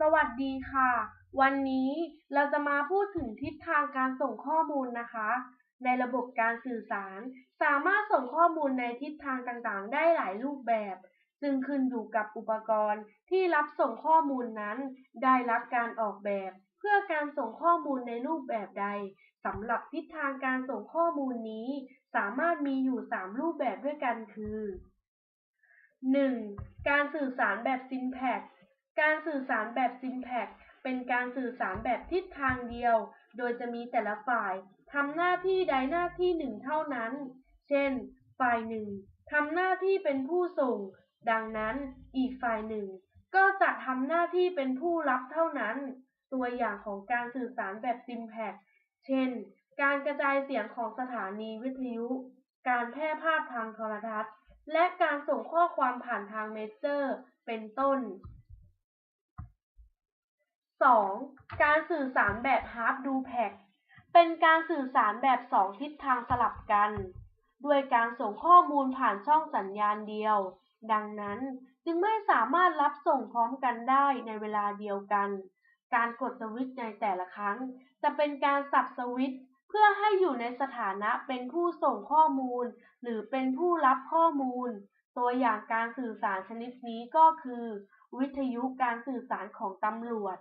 สวัสดีค่ะ วันนี้เราจะมาพูดถึงทิศทางการส่งข้อมูลนะคะ ในระบบการสื่อสาร สามารถส่งข้อมูลในทิศทางต่างๆ ได้หลายรูปแบบ ซึ่งขึ้นอยู่กับอุปกรณ์ที่รับส่งข้อมูลนั้น ได้รับการออกแบบ เพื่อการส่งข้อมูลในรูปแบบใดสำหรับทิศทางการส่งข้อมูลนี้ สามารถมีอยู่ 3 รูปแบบด้วยกันคือ 1. การสื่อสารแบบ Syntax การสื่อสารแบบ Syntax เป็นการสื่อสารแบบทิศทางเดียว โดยจะมีแต่ละฝ่ายทำหน้าที่ใดหน้าที่หนึ่งเท่านั้น เช่น ฝ่ายหนึ่งทำหน้าที่เป็นผู้ส่ง ดังนั้นอีกฝ่ายหนึ่ง ก็จะทำหน้าที่เป็นผู้รับเท่านั้น ตัวอย่างของการสื่อสารแบบ Syntax เช่น การกระจายเสียงของสถานีวิทยุ การแพร่ภาพทางโทรทัศน์ และการส่งข้อความผ่านทางเมสเซอร์ เป็นต้น 2. การสื่อสารแบบ Half Duplex เป็นการสื่อสารแบบสองทิศทางสลับกัน ด้วยการส่งข้อมูลผ่านช่องสัญญาณเดียว ดังนั้นจึงไม่สามารถรับส่งพร้อมกันได้ในเวลาเดียวกัน การกดสวิตช์ในแต่ละครั้ง จะเป็นการสับสวิตช์เพื่อให้อยู่ในสถานะเป็นผู้ส่งข้อมูล หรือเป็นผู้รับข้อมูล ตัวอย่างการสื่อสารชนิดนี้ก็คือ วิทยุการสื่อสารของตำรวจ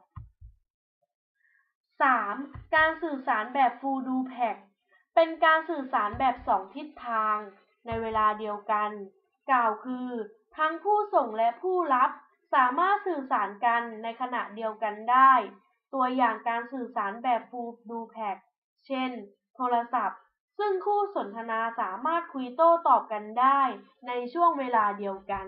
3. การสื่อสารแบบ Full Duplex เป็นการสื่อสารแบบสองทิศทาง ในเวลาเดียวกัน กล่าวคือ ทั้งผู้ส่งและผู้รับ สามารถสื่อสารกันในขณะเดียวกันได้ ตัวอย่างการสื่อสารแบบ Full Duplex เช่น โทรศัพท์ ซึ่งคู่สนทนาสามารถคุยโต้ตอบกันได้ในช่วงเวลาเดียวกัน